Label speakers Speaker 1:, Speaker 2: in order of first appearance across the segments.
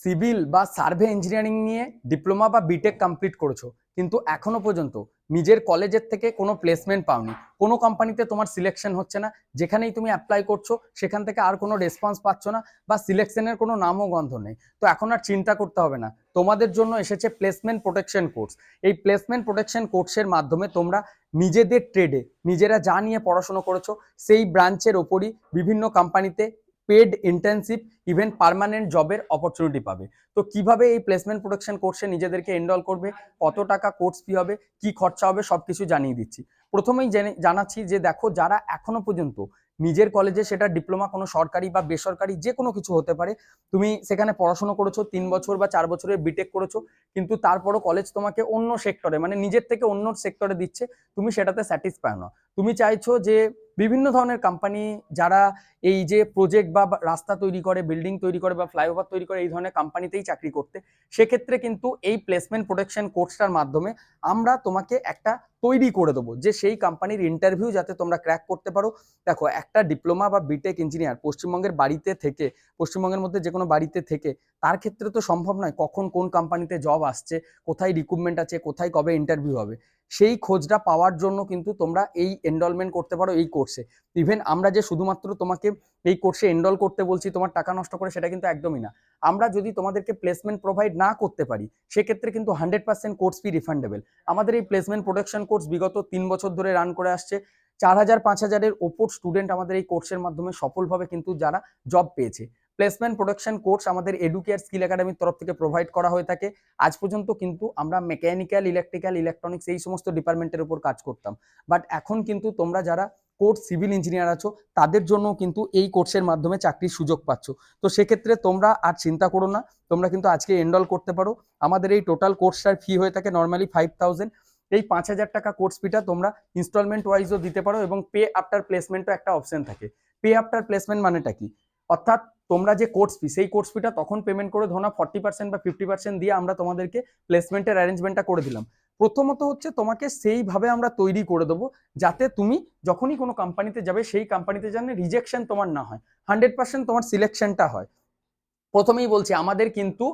Speaker 1: Civil বা survey engineering নিয়ে diploma বা বিটেক কমপ্লিট করেছ, কিন্তু এখনও পর্যন্ত নিজের কলেজের থেকে কোনো প্লেসমেন্ট পাওনি। কোনো কোম্পানিতে তোমার সিলেকশন হচ্ছে না, যেখানেই তুমি অ্যাপ্লাই করছ, সেখান থেকে আর কোনো রেসপন্স পাচ্ছ না বা সিলেকশনের কোনো নামও গন্ধ নেই। তো এখন আর চিন্তা করতে হবে না। তোমাদের জন্য এসেছে প্লেসমেন্ট প্রোটেকশন কোর্স এই প্লেসমেন্ট প্রোটেকশন কোর্সের মাধ্যমে তোমরা নিজেদের ট্রেডে নিজেরা যা নিয়ে পড়াশোনা করেছ, সেই ব্রাঞ্চের ওপরই বিভিন্ন কোম্পানিতে পেড ইন্টার্নশিপ ইভেন পার্মানেন্ট জবের অপরচুনিটি পাবে। তো কীভাবে এই প্লেসমেন্ট প্রোটেকশন কোর্সে নিজেদেরকে এনরোল করবে, কত টাকা কোর্স ফি হবে, কি খরচা হবে সব কিছু জানিয়ে দিচ্ছি। প্রথমেই জেনে, জানাচ্ছি যে দেখো, যারা এখনও পর্যন্ত নিজের কলেজে সেটা ডিপ্লোমা কোনো সরকারি বা বেসরকারি যে কোনো কিছু হতে পারে, তুমি সেখানে পড়াশোনা করেছ, তিন বছর বা চার বছরের বিটেক করেছ, কিন্তু তারপরও কলেজ তোমাকে অন্য সেক্টরে মানে নিজের থেকে অন্য সেক্টরে দিচ্ছে, তুমি সেটাতে স্যাটিসফাই না তুমি চাইছো যে বিভিন্ন ধরনের কোম্পানি যারা এই যে প্রজেক্ট বা রাস্তা তৈরি করে বিল্ডিং তৈরি করে বা ফ্লাইওভার তৈরি করে এই ধরনের কোম্পানিতেই চাকরি করতে, সেক্ষেত্রে কিন্তু এই প্লেসমেন্ট প্রোটেকশন কোর্সটার মাধ্যমে আমরা তোমাকে একটা তৈরি করে দেবো। যে সেই কোম্পানির ইন্টারভিউ যাতে তোমরা ক্র্যাক করতে পারো। দেখো, একটা ডিপ্লোমা বা বিটেক ইঞ্জিনিয়ার পশ্চিমবঙ্গের বাড়িতে থেকে, পশ্চিমবঙ্গের মধ্যে যে কোনো বাড়িতে থেকে, তার ক্ষেত্রে তো সম্ভব নয় কখন কোন কোম্পানিতে জব আসছে, কোথায় রিক্রুটমেন্ট আছে, কোথায় কবে ইন্টারভিউ হবে। সেই খোঁজটা পাওয়ার জন্য কিন্তু তোমরা এই এনরোলমেন্ট করতে পারো এই কোর্সে ইভেন আমরা যে শুধুমাত্র তোমাকে এই কোর্সে এনরোল করতে বলছি, তোমার টাকা নষ্ট করে, সেটা কিন্তু একদমই না। আমরা যদি তোমাদেরকে প্লেসমেন্ট প্রোভাইড না করতে পারি, সেক্ষেত্রে কিন্তু hundred percent course fee refundable আমাদের এই প্লেসমেন্ট প্রোটেকশন কোর্স বিগত তিন বছর ধরে রান করে আসছে। চার হাজার, পাঁচ হাজারের ওপর স্টুডেন্ট আমাদের এই কোর্সের মাধ্যমে সফলভাবে কিন্তু যারা জব পেয়েছে। প্লেসমেন্ট প্রোটেকশন কোর্স আমাদের এডুকেয়ার স্কিল একাডেমির তরফ থেকে প্রোভাইড করা হয়ে থাকে। আজ পর্যন্ত কিন্তু আমরা মেকানিক্যাল ইলেকট্রিক্যাল ইলেকট্রনিক্স এই সমস্ত ডিপার্টমেন্টের উপর কাজ করতাম। বাট এখন কিন্তু তোমরা যারা কোর্স সিভিল ইঞ্জিনিয়ার আছো, তাদের জন্য কিন্তু এই কোর্সের মাধ্যমে চাকরির সুযোগ পাচ্ছ। তো সেক্ষেত্রে তোমরা আর চিন্তা করো না, তোমরা কিন্তু আজকে এনরোল করতে পারো। আমাদের এই টোটাল কোর্সটার ফি হয়ে থাকে নর্মালি ফাইভ থাউজেন্ড এই পাঁচ হাজার টাকা কোর্স ফিটা তোমরা ইনস্টলমেন্ট ওয়াইজও দিতে পারো এবং পে আফটার প্লেসমেন্টও একটা অপশন থাকে। পে আফটার প্লেসমেন্ট মানেটা কি? অর্থাৎ তোমরা যে কোর্স ফি সেই কোর্স ফিটা তখন পেমেন্ট করে ধরো ফর্টি পার্সেন্ট বা ফিফটি পার্সেন্ট দিয়ে আমরা তোমাদেরকে প্লেসমেন্টের অ্যারেঞ্জমেন্টটা করে দিলাম। প্রথমত হচ্ছে তোমাকে সেইভাবে আমরা তৈরি করে দেবো যাতে তুমি যখনই কোনো কোম্পানিতে যাবে, সেই কোম্পানিতে যেন রিজেকশন তোমার না হয়। হান্ড্রেড পার্সেন্ট তোমার সিলেকশনটা হয়। প্রথমেই বলছি, আমাদের কিন্তু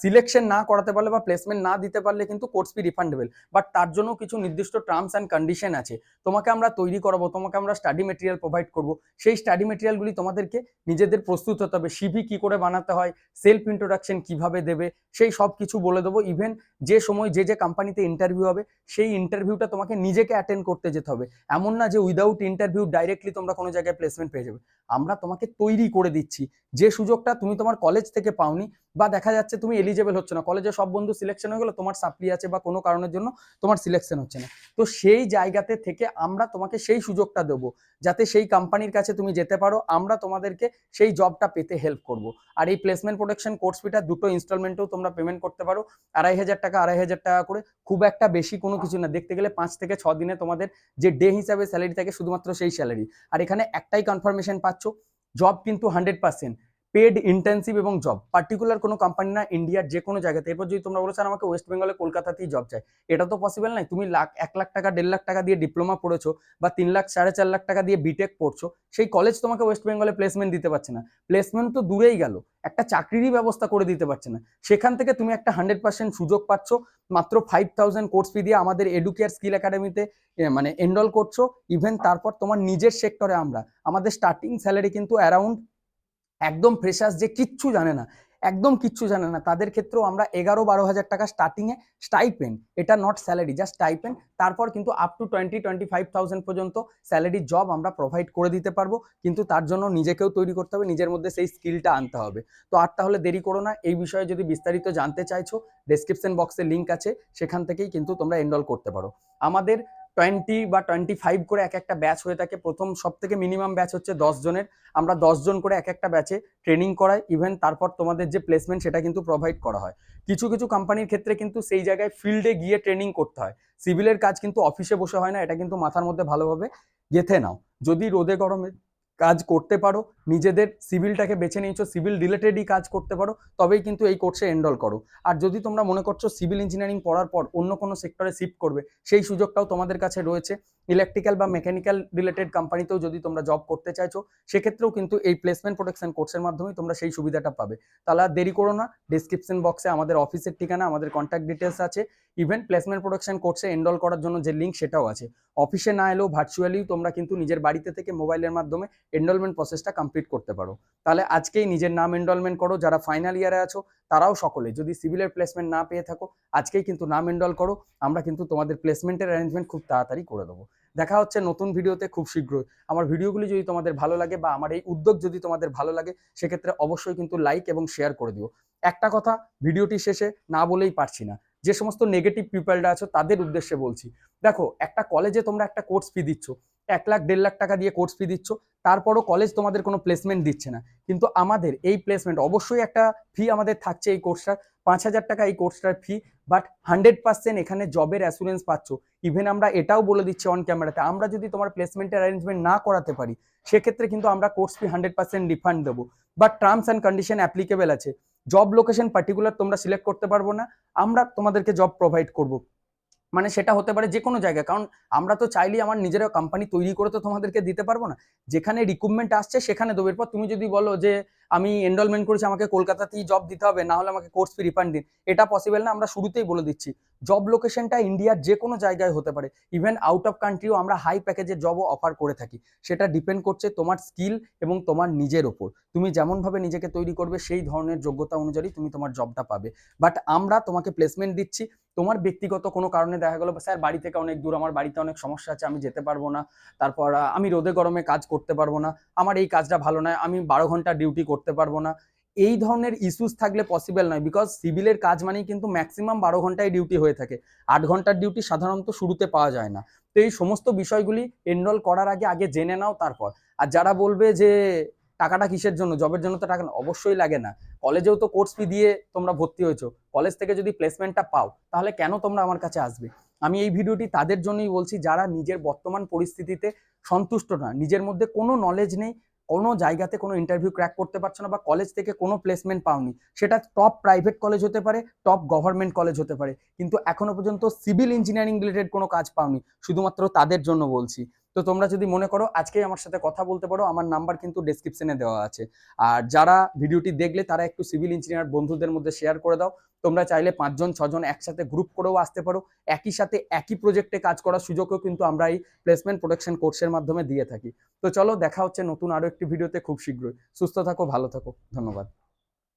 Speaker 1: সিলেকশন না করাতে পারলে বা প্লেসমেন্ট না দিতে পারলে কিন্তু কোর্স ফি রিফান্ডেবল বাট তার জন্য কিছু নির্দিষ্ট টার্মস অ্যান্ড কন্ডিশন আছে। তোমাকে আমরা তৈরি করাবো, তোমাকে আমরা স্টাডি মেটেরিয়াল প্রোভাইড করব। সেই স্টাডি মেটেরিয়ালগুলি তোমাদেরকে নিজেদের প্রস্তুত হতে হবে। সিভি কি করে বানাতে হয় সেলফ ইন্ট্রোডাকশন কীভাবে দেবে, সেই সব কিছু বলে দেবো। ইভেন যে সময় যে যে কোম্পানিতে ইন্টারভিউ হবে, সেই ইন্টারভিউটা তোমাকে নিজেকে অ্যাটেন্ড করতে যেতে হবে। এমন না যে উইদাউট ইন্টারভিউ ডাইরেক্টলি তোমরা কোনো জায়গায় প্লেসমেন্ট পেয়ে যাবে। আমরা তোমাকে তৈরি করে দিচ্ছি। যে সুযোগটা তুমি তোমার কলেজ থেকে পাওনি বা দেখা যাচ্ছে তুমি এলিজেবল হচ্ছে না কলেজে সব বন্ধু সিলেকশন হয়ে গেলো, তোমার সাপ্লি আছে বা কোনো কারণের জন্য তোমার সিলেকশন হচ্ছে না। তো সেই জায়গাতে থেকে আমরা তোমাকে সেই সুযোগটা দেবো, যাতে সেই কোম্পানির কাছে তুমি যেতে পারো, আমরা তোমাদেরকে সেই জবটা পেতে হেল্প করব। আর এই প্লেসমেন্ট প্রোটেকশন কোর্স ফিটা দুটো ইনস্টলমেন্টেও তোমরা পেমেন্ট করতে পারো। আড়াই হাজার টাকা, আড়াই হাজার টাকা করে খুব একটা বেশি কোনো কিছু না। দেখতে গেলে পাঁচ থেকে ছ দিনে তোমাদের যে ডে হিসাবে স্যালারি থাকে, শুধুমাত্র সেই স্যালারি আর এখানে একটাই কনফার্মেশন পাচ্ছ জব কিন্তু হান্ড্রেড পার্সেন্ট পেড ইন্টেন্সিভ এবং জব পার্টিকুলার কোনো কোম্পানি না ইন্ডিয়ার যে কোনো জায়গাতে। এরপর যদি তোমরা বলো, স্যার, আমাকে ওয়েস্ট বেঙ্গলে কলকাতাতেই জব চাই। এটা তো পসিবল নাই। তুমি লাখ, এক লাখ টাকা, দেড় লাখ টাকা দিয়ে ডিপ্লোমা পড়েছো বা তিন লাখ, সাড়ে চার লাখ টাকা দিয়ে বিটেক পড়ছো, সেই কলেজ তোমাকে ওয়েস্ট বেঙ্গলে প্লেসমেন্ট দিতে পারছে না। প্লেসমেন্ট তো দূরেই গেল। একটা চাকরিরই ব্যবস্থা করে দিতে পারছে না। সেখান থেকে তুমি একটা হান্ড্রেড পার্সেন্ট সুযোগ পাচ্ছ। মাত্র ফাইভ থাউজেন্ড কোর্স ফি দিয়ে আমাদের এডুকেয়ার স্কিল একাডেমিতে মানে এনরোল করছ। ইভেন তারপর তোমার নিজের সেক্টরে আমরা। আমাদের স্টার্টিং স্যালারি কিন্তু অ্যারাউন্ড একদম ফ্রেশার্স যে কিচ্ছু জানে না, একদম কিচ্ছু জানে না। তাদের ক্ষেত্রেও আমরা এগারো বারো হাজার টাকা স্টার্টিংয়ে স্টাইপেন এটা নট স্যালারি জাস্ট স্টাইপেন তারপর কিন্তু up to twenty twenty five thousand পর্যন্ত স্যালারি জব আমরা প্রোভাইড করে দিতে পারব। কিন্তু তার জন্য নিজেকেও তৈরি করতে হবে, নিজের মধ্যে সেই স্কিলটা আনতে হবে। তো আর তাহলে দেরি করো না, এই বিষয়ে যদি বিস্তারিত জানতে চাইছো ডেসক্রিপশন বক্সে লিঙ্ক আছে, সেখান থেকেই কিন্তু তোমরা এনরোল করতে পারো। আমাদের টোয়েন্টি বা টোয়েন্টি ফাইভ করে এক একটা ব্যাচ হয়ে থাকে। প্রথম সব থেকে মিনিমাম ব্যাচ হচ্ছে দশ জনের। আমরা জন করে এক একটা ব্যাচে ট্রেনিং করাই। ইভেন তারপর তোমাদের যে প্লেসমেন্ট সেটা কিন্তু প্রোভাইড করা হয়। কিছু কিছু কোম্পানির ক্ষেত্রে কিন্তু সেই জায়গায় ফিল্ডে গিয়ে ট্রেনিং করতে হয়। সিভিলের কাজ কিন্তু অফিসে বসে হয় না। এটা কিন্তু মাথার মধ্যে ভালোভাবে গেথে নাও। যদি রোদে গরমে কাজ করতে পারো, নিজেদের সিভিলটাকে বেছে নিয়েছো, সিভিল রিলেটেডই কাজ করতে পারো, তবেই কিন্তু এই কোর্সে এনরোল করো। আর যদি তোমরা মনে করছ সিভিল ইঞ্জিনিয়ারিং পড়ার পর অন্য কোনো সেক্টরে শিফট করবে, সেই সুযোগটাও তোমাদের কাছে রয়েছে। ইলেকট্রিক্যাল বা মেকানিক্যাল রিলেটেড কোম্পানিতেও যদি তোমরা জব করতে চাইছো, সেক্ষেত্রেও কিন্তু এই প্লেসমেন্ট প্রোটেকশন কোর্সের মাধ্যমে তোমরা সেই সুবিধাটা পাবে। তাহলে দেরি করো না ডিসক্রিপশন বক্সে আমাদের অফিসের ঠিকানা, আমাদের কন্ট্যাক্ট ডিটেলস আছে। ইভেন প্লেসমেন্ট প্রোটেকশন কোর্সে এনরোল করার জন্য যে লিঙ্ক সেটাও আছে। অফিসে না এলেও ভার্চুয়ালি তোমরা কিন্তু নিজের বাড়িতে থেকে মোবাইলের মাধ্যমে এনরোলমেন্ট প্রসেসটা কমপ্লিট করতে পারো। তাহলে আজকেই নিজের নাম এনরোলমেন্ট করো, যারা ফাইনাল ইয়ারে আছো, তারাও সকলে যদি সিভিলের প্লেসমেন্ট না পেয়ে থাকো, আজকেই কিন্তু নাম এনরোল করো, আমরা কিন্তু তোমাদের প্লেসমেন্টের অ্যারেঞ্জমেন্ট খুব তাড়াতাড়ি করে দেবো। দেখা হচ্ছে নতুন ভিডিওতে খুব শীঘ্রই। আমার ভিডিওগুলি যদি তোমাদের ভালো লাগে বা আমার এই উদ্যোগ যদি তোমাদের ভালো লাগে, সেক্ষেত্রে অবশ্যই কিন্তু লাইক এবং শেয়ার করে দিও। একটা কথা ভিডিওটি শেষে না বলেই পারছি না। যে সমস্ত নেগেটিভ পিপলরা আছো, তাদের উদ্দেশ্যে বলছি। দেখো, একটা কলেজে তোমরা একটা কোর্স ফি দিচ্ছ, এক লাখ, দেড় লাখ টাকা দিয়ে কোর্স ফি দিচ্ছ, তারপরও কলেজ তোমাদের কোনো প্লেসমেন্ট দিচ্ছে না। কিন্তু আমাদের এই প্লেসমেন্ট অবশ্যই একটা ফি আমাদের থাকছে এই কোর্সটার পাঁচ হাজার টাকা এই কোর্সটার ফি বাট হান্ড্রেড পার্সেন্ট এখানে জবের অ্যাসুরেন্স পাচ্ছ। ইভেন আমরা এটাও বলে দিচ্ছি অন ক্যামেরাতে আমরা যদি তোমার প্লেসমেন্টের অ্যারেঞ্জমেন্ট না করাতে পারি, সেক্ষেত্রে কিন্তু আমরা course fee hundred percent refund দেবো। But terms and condition applicable আছে। জব লোকেশন পার্টিকুলার তোমরা সিলেক্ট করতে পারব না। আমরা তোমাদেরকে জব প্রোভাইড করব। মানে সেটা হতে পারে যে কোনো জায়গায়। কারণ আমরা তো চাইলেই আমার নিজেরা কোম্পানি তৈরি করে তো তোমাদেরকে দিতে পারব না। যেখানে রিক্রুটমেন্ট আসছে, সেখানে দেবো। এরপর তুমি যদি বলো যে, আমি এনরোলমেন্ট করেছি, আমাকে কলকাতাতেই জব দিতে হবে, না হলে আমাকে কোর্স ফি রিফান্ড দিন। এটা পসিবল না, আমরা শুরুতেই বলে দিচ্ছি। জব লোকেশনটা ইন্ডিয়ার যে কোনো জায়গায় হতে পারে। ইভেন আউট অফ কান্ট্রিও আমরা হাই প্যাকেজের জবও অফার করে থাকি। সেটা ডিপেন্ড করছে তোমার স্কিল এবং তোমার নিজের ওপর। তুমি যেমনভাবে নিজেকে তৈরি করবে, সেই ধরনের যোগ্যতা অনুযায়ী তুমি তোমার জবটা পাবে। বাট আমরা তোমাকে প্লেসমেন্ট দিচ্ছি। তোমার ব্যক্তিগত কোনো কারণে দেখা গেলো, স্যার, বাড়ি থেকে অনেক দূর, আমার বাড়িতে অনেক সমস্যা আছে, আমি যেতে পারব না। তারপর আমি রোদে গরমে কাজ করতে পারব না। আমার এই কাজটা ভালো নয়, আমি বারো ঘণ্টা ডিউটি করতে পারব না। এই ধরনের ইস্যুস থাকলে পসিবল নয় বিকজ সিভিলের কাজ মানেই কিন্তু ম্যাক্সিমাম বারো ঘন্টায় ডিউটি হয়ে থাকে। আট ঘণ্টার ডিউটি সাধারণত শুরুতে পাওয়া যায় না। তো এই সমস্ত বিষয়গুলি এনরোল করার আগে আগে জেনে নাও তারপর। আর যারা বলবে যে টাকাটা কিসের জন্য? জবের জন্য তো টাকা অবশ্যই লাগে না। কলেজেও তো কোর্স ফি দিয়ে তোমরা ভর্তি হয়েছো। কলেজ থেকে যদি প্লেসমেন্টটা পাও, তাহলে কেন তোমরা আমার কাছে আসবে? আমি এই ভিডিওটি তাদের জন্যই বলছি, যারা নিজের বর্তমান পরিস্থিতিতে সন্তুষ্ট না, নিজের মধ্যে কোনো নলেজ নেই, কোনো জায়গাতে কোনো ইন্টারভিউ ক্র্যাক করতে পারছ না বা কলেজ থেকে কোনো প্লেসমেন্ট পাওনি, সেটা টপ প্রাইভেট কলেজ হতে পারে টপ গভর্নমেন্ট কলেজ হতে পারে, কিন্তু এখনও পর্যন্ত সিভিল ইঞ্জিনিয়ারিং রিলেটেড কোনো কাজ পাওনি, শুধুমাত্র তাদের জন্য বলছি। তো তোমরা যদি মনে করো আজকেই আমার সাথে কথা বলতে পারো, আমার নাম্বার কিন্তু ডেসক্রিপশনে দেওয়া আছে। আর যারা ভিডিওটি দেখলে তারা একটু সিভিল ইঞ্জিনিয়ার বন্ধুদের মধ্যে শেয়ার করে দাও। তোমরা চাইলে পাঁচজন, ছজন একসাথে গ্রুপ করেও আসতে পারো। একই সাথে একই প্রজেক্টে কাজ করার সুযোগও কিন্তু আমরা এই প্লেসমেন্ট প্রোটেকশন কোর্সের মাধ্যমে দিয়ে থাকি। তো চলো দেখা হচ্ছে নতুন আরও একটি ভিডিওতে খুব শীঘ্রই। সুস্থ থাকো, ভালো থাকো। ধন্যবাদ।